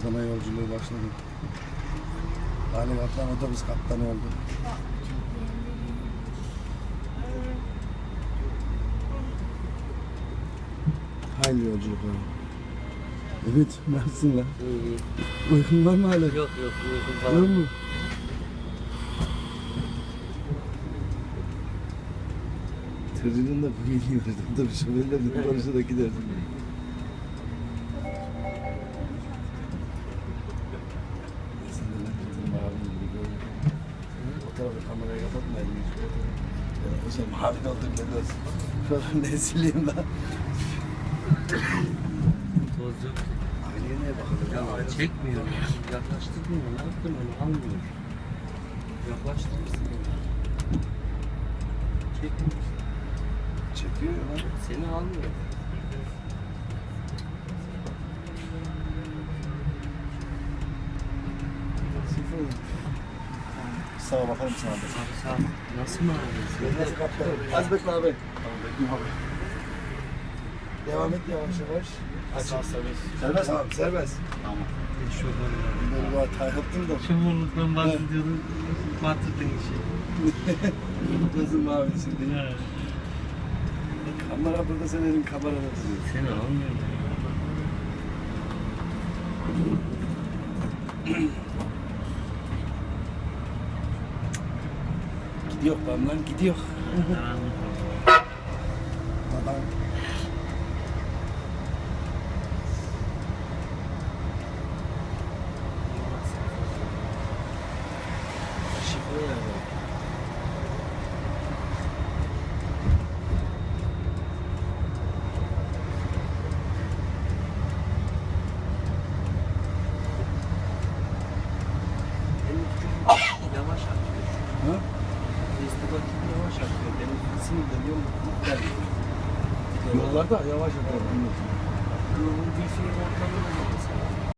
Adana yolculuğu başladı. Ali Kaptan otobüs kaptanı oldu. Hayırlı yolculuklar. Evet, nasılsın lan? Uykun var mı hala? Yok yok uykum Var falan. mı? Tırcının da bu geliyor. Tabii şoförler de konuşa da gidersin. O tarafa kamerayı kapatma elini. Ya o sen abin oldun ne dersin? Falan ne sileyim lan? Toz yok. Aileye niye bakalım? Ya çekmiyor ya. Yaklaştırmıyor. Ne yaptın onu almıyor. Yaklaştırırsın. Çekmiyor. Çekiyor lan. Seni almıyor. Sıfır. Sağa bakalım sağa. Abi sağ ol. Nasıl mı ağrıyorsun? Az bekle abi. Devam et yavaş yavaş. Aç. Serbest abi serbest. Şoförler. Böyle bir hata yaptın da. Şoförlükten bahsediyordun. Batırdın işi. Nasıl mavi şimdi? Kamera burada sen elin kamerada tutuyor. Seni almıyor. Gidiyor lan lan gidiyor. Şifre Benim sinirleniyorum. Ben Yollarda yavaş yapalım. Yolun wifi ortamında da mesela.